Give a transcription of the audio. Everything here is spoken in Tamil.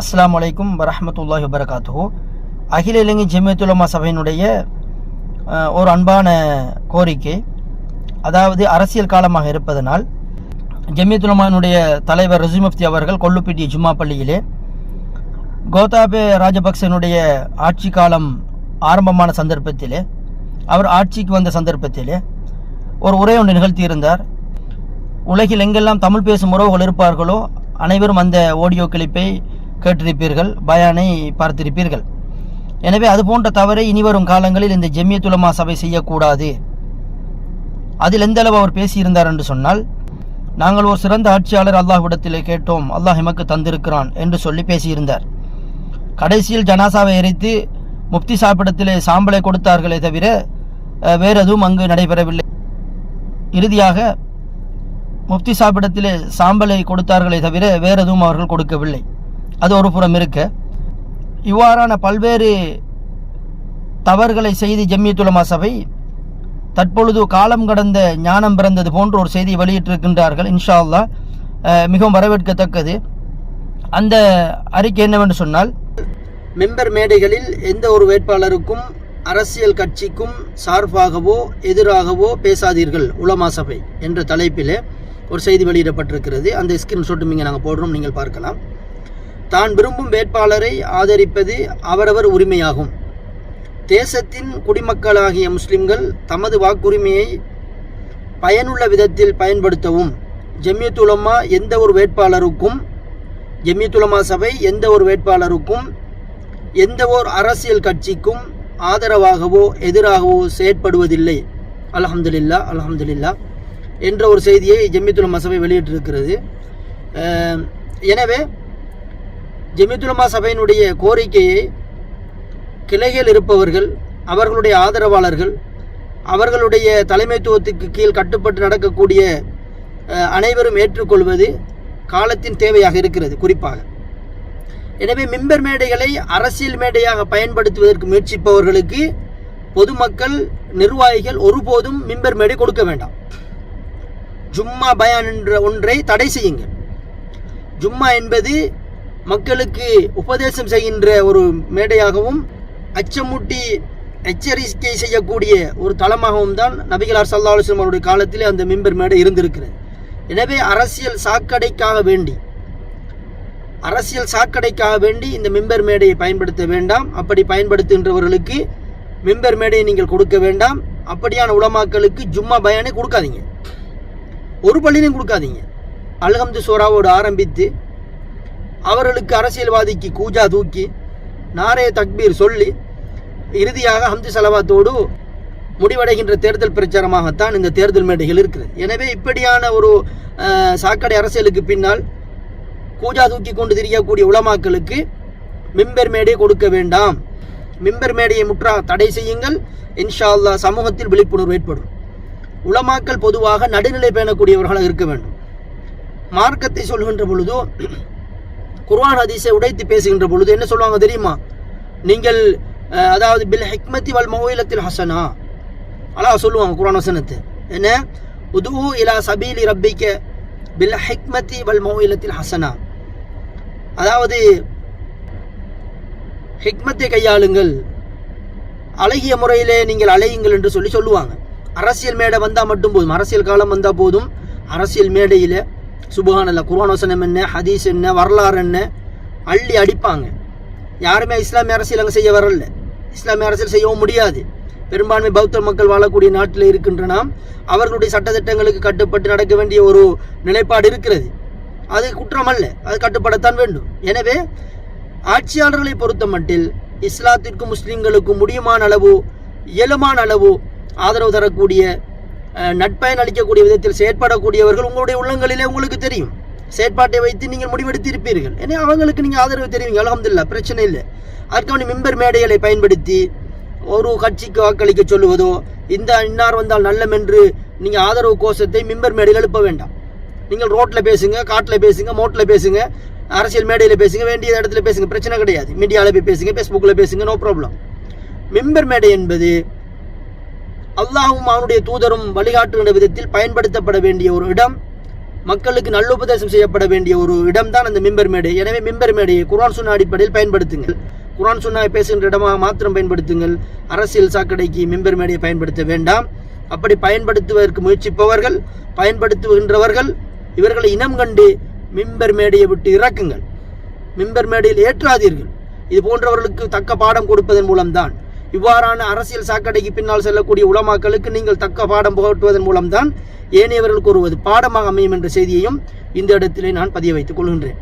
அஸ்லாம் வலைக்கும் வரமத்துல்லாஹி வபரகாத்து அகில இலங்கை ஜெமியத்துலமா சபையினுடைய ஒரு அன்பான கோரிக்கை. அதாவது அரசியல் காலமாக இருப்பதனால் ஜெமியத்துலமானுடைய தலைவர் ரசீமுப்தி அவர்கள் கொல்லுப்பிட்டி ஜும்மா பள்ளியிலே கோதாபே ராஜபக்சனுடைய ஆட்சி காலம் ஆரம்பமான சந்தர்ப்பத்திலே அவர் ஆட்சிக்கு வந்த சந்தர்ப்பத்திலே ஒரு உரை ஒன்று நிகழ்த்தியிருந்தார். உலகில் எங்கெல்லாம் தமிழ் பேசும் உறவுகள் இருப்பார்களோ அனைவரும் அந்த ஆடியோ கிளிப்பை கேட்டிருப்பீர்கள் பயானை பார்த்திருப்பீர்கள். எனவே அது போன்ற தவறை இனிவரும் காலங்களில் இந்த ஜெமியத்துலமா சபை செய்யக்கூடாது. அதில் எந்த அளவு அவர் பேசியிருந்தார் என்று சொன்னால் நாங்கள் ஒரு சிறந்த ஆட்சியாளர் அல்லாஹ்விடத்திலே கேட்டோம் அல்லாஹ் எமக்கு தந்திருக்கிறான் என்று சொல்லி பேசியிருந்தார். கடைசியில் ஜனாசாவை எரித்து முப்தி சாப்பிடத்திலே சாம்பலை கொடுத்தார்களே தவிர அஹ், வேறு எதுவும் அங்கு நடைபெறவில்லை. இறுதியாக முப்தி சாப்பிடத்திலே சாம்பலை கொடுத்தார்களே தவிர வேறு எதுவும் அவர்கள் கொடுக்கவில்லை. அது ஒரு புறம் இருக்க. இவ்வாறான பல்வேறு தவறுகளை செய்தி ஜம்மியத்துலமா சபை தற்பொழுது காலம் கடந்த ஞானம் பிறந்தது போன்ற ஒரு செய்தியை வெளியிட்டிருக்கின்றார்கள். இன்ஷா அல்லா மிகவும் வரவேற்கத்தக்கது. அந்த அறிக்கை என்னவென்று சொன்னால் மெம்பர் மேடைகளில் எந்த ஒரு வேட்பாளருக்கும் அரசியல் கட்சிக்கும் சார்பாகவோ எதிராகவோ பேசாதீர்கள் உலமா சபை என்ற தலைப்பிலே ஒரு செய்தி வெளியிடப்பட்டிருக்கிறது. அந்த ஸ்கிரீன்ஷாட்டும் இங்கே நாங்கள் போடுறோம் நீங்கள் பார்க்கலாம். தான் விரும்பும் வேட்பாளரை ஆதரிப்பது அவரவர் உரிமையாகும். தேசத்தின் குடிமக்களாகிய முஸ்லிம்கள் தமது வாக்குரிமையை பயனுள்ள விதத்தில் பயன்படுத்தவும். ஜம்யத்துலமா எந்த ஒரு வேட்பாளருக்கும் ஜம்யத்துலமா சபை எந்த ஒரு வேட்பாளருக்கும் எந்த ஓர் அரசியல் கட்சிக்கும் ஆதரவாகவோ எதிராகவோ செயற்படுவதில்லை. அலஹம்துலில்லா அல்ஹம்துலில்லா என்ற ஒரு செய்தியை ஜம்யத்துலமா சபை வெளியிட்டிருக்கிறது. எனவே ஜெமித்துலமா சபையினுடைய கோரிக்கையை கிளையில் இருப்பவர்கள் அவர்களுடைய ஆதரவாளர்கள் அவர்களுடைய தலைமைத்துவத்துக்கு கீழ் கட்டுப்பட்டு நடக்கக்கூடிய அனைவரும் ஏற்றுக்கொள்வது காலத்தின் தேவையாக இருக்கிறது குறிப்பாக. எனவே மிம்பர் மேடைகளை அரசியல் மேடையாக பயன்படுத்துவதற்கு முயற்சிப்பவர்களுக்கு பொதுமக்கள் நிர்வாகிகள் ஒருபோதும் மிம்பர் மேடை கொடுக்க வேண்டாம். ஜும்மா பயான் என்ற ஒன்றை தடை செய்யுங்கள். ஜும்மா என்பது மக்களுக்கு உபதேசம் செய்கின்ற ஒரு மேடையாகவும் அச்சமூட்டி எச்சரிக்கை செய்யக்கூடிய ஒரு தளமாகவும் தான் நபிகளார் சல்லா அலுவலம் அவருடைய காலத்திலே அந்த மிம்பர் மேடை இருந்திருக்கிறது. எனவே அரசியல் சாக்கடைக்காக வேண்டி அரசியல் சாக்கடைக்காக வேண்டி இந்த மிம்பர் மேடையை பயன்படுத்த வேண்டாம். அப்படி பயன்படுத்துகின்றவர்களுக்கு மிம்பர் மேடையை நீங்கள் கொடுக்க வேண்டாம். அப்படியான உலமாக்களுக்கு ஜும்மா பயானை கொடுக்காதீங்க. ஒரு பள்ளியிலையும் கொடுக்காதீங்க. அல்ஹம்து சோராவோடு ஆரம்பித்து அவர்களுக்கு அரசியல்வாதிக்கு கூஜா தூக்கி நாரே தக்பீர் சொல்லி இறுதியாக ஹம்தி சலவாத்தோடு முடிவடைகின்ற தேர்தல் பிரச்சாரமாகத்தான் இந்த தேர்தல் மேடைகள் இருக்குது எனவே இப்படியான ஒரு சாக்கடை அரசியலுக்கு பின்னால் கூஜா தூக்கி கொண்டு திரியக்கூடிய உளமாக்களுக்கு மிம்பர் மேடை கொடுக்க வேண்டாம். மிம்பர் மேடையை முற்றா தடை செய்யுங்கள். இன்ஷா அல்லாஹ் சமூகத்தில் விழிப்புணர்வு ஏற்படும். உலமாக்கள் பொதுவாக நடுநிலை பேணக்கூடியவர்களாக இருக்க வேண்டும். மார்க்கத்தை சொல்கின்ற பொழுது குர்ஆன் ஹதீஸை உடைத்து பேசுகின்ற பொழுது என்ன சொல்லுவாங்க தெரியுமா? நீங்கள் அதாவது பில் ஹிக்மதி வல் மௌயிலத்தில் ஹசனா அலா சொல்லுவாங்க குரான் வசனத்தை. என்ன? உது இலா சபீலி ரப்பிக்க பில் ஹிக்மதி வல் மௌயிலத்தில் ஹசனா அதாவது ஹிக்மத்தை கையாளுங்கள். அழகிய முறையிலே நீங்கள் அலையுங்கள் என்று சொல்லி சொல்லுவாங்க. அரசியல் மேடை வந்தால் மட்டும் போதும். அரசியல் காலம் வந்தால் போதும். அரசியல் மேடையில் சுபஹானல்ல குர்ஆன் வசனம் என்ன ஹதீஸ் என்ன வரலாறு என்ன அள்ளி அடிப்பாங்க. யாருமே இஸ்லாமிய அரசியல் அங்கே செய்ய வரல. இஸ்லாமிய அரசியல் செய்யவும் முடியாது. பெரும்பான்மை பௌத்த மக்கள் வாழக்கூடிய நாட்டில் இருக்கின்ற நாம் அவர்களுடைய சட்டத்திட்டங்களுக்கு கட்டுப்பட்டு நடக்க வேண்டிய ஒரு நிலைப்பாடு இருக்கிறது. அது குற்றம் அல்ல அது கட்டுப்படத்தான் வேண்டும். எனவே ஆட்சியாளர்களை பொறுத்த மட்டில் இஸ்லாத்திற்கும் முஸ்லீம்களுக்கும் முடியுமான அளவு இயலுமான அளவு ஆதரவு தரக்கூடிய நட்பயன் அளிக்கக்கூடிய விதத்தில் செயற்படக்கூடியவர்கள் உங்களுடைய உள்ளங்களிலே உங்களுக்கு தெரியும். செயற்பாட்டை வைத்து நீங்கள் முடிவெடுத்திருப்பீர்கள். ஏன்னா அவங்களுக்கு நீங்கள் ஆதரவு தெரிவிங்க. அலமதுல்லா பிரச்சனை இல்லை. அதற்கான மிம்பர் மேடைகளை பயன்படுத்தி ஒரு கட்சிக்கு வாக்களிக்க சொல்லுவதோ இந்த இன்னார் வந்தால் நல்லம் என்று நீங்கள் ஆதரவு கோஷத்தை மிம்பர் மேடையில் எழுப்ப வேண்டாம். நீங்கள் ரோட்டில் பேசுங்க காட்டில் பேசுங்க மோட்டில் பேசுங்க அரசியல் மேடையில் பேசுங்க வேண்டிய இடத்துல பேசுங்க. பிரச்சனை கிடையாது. மீடியாவில் போய் பேசுங்க ஃபேஸ்புக்கில் பேசுங்க நோ ப்ராப்ளம் மிம்பர் மேடை என்பது அல்லாஹும் அவனுடைய தூதரும் வழிகாட்டுகின்ற விதத்தில் பயன்படுத்தப்பட வேண்டிய ஒரு இடம் மக்களுக்கு நல்லுபதேசம் செய்யப்பட வேண்டிய ஒரு இடம்தான் அந்த மிம்பர் மேடை. எனவே மிம்பர் மேடையை குரான் சுண்ணா அடிப்படையில் பயன்படுத்துங்கள். குரான் சுன்னாவை பேசுகின்ற இடமாக மாத்திரம் பயன்படுத்துங்கள். அரசியல் சாக்கடைக்கு மிம்பர் மேடையை பயன்படுத்த வேண்டாம். அப்படி பயன்படுத்துவதற்கு முயற்சிப்பவர்கள் பயன்படுத்துகின்றவர்கள் இவர்களை இனம் கண்டு மிம்பர் மேடையை விட்டு இறக்குங்கள். மிம்பர் மேடையில் ஏற்றாதீர்கள். இது போன்றவர்களுக்கு தக்க பாடம் கொடுப்பதன் மூலம்தான். இவ்வாறான அரசியல் சாக்கடைக்கு பின்னால் செல்லக்கூடிய உலமாக்களுக்கு நீங்கள் தக்க பாடம் புகட்டுவதன் மூலம்தான் ஏனையவர்கள் கூறுவது பாடமாக அமையும் என்ற செய்தியையும் இந்த இடத்திலே நான் பதிய வைத்துக் கொள்கின்றேன்.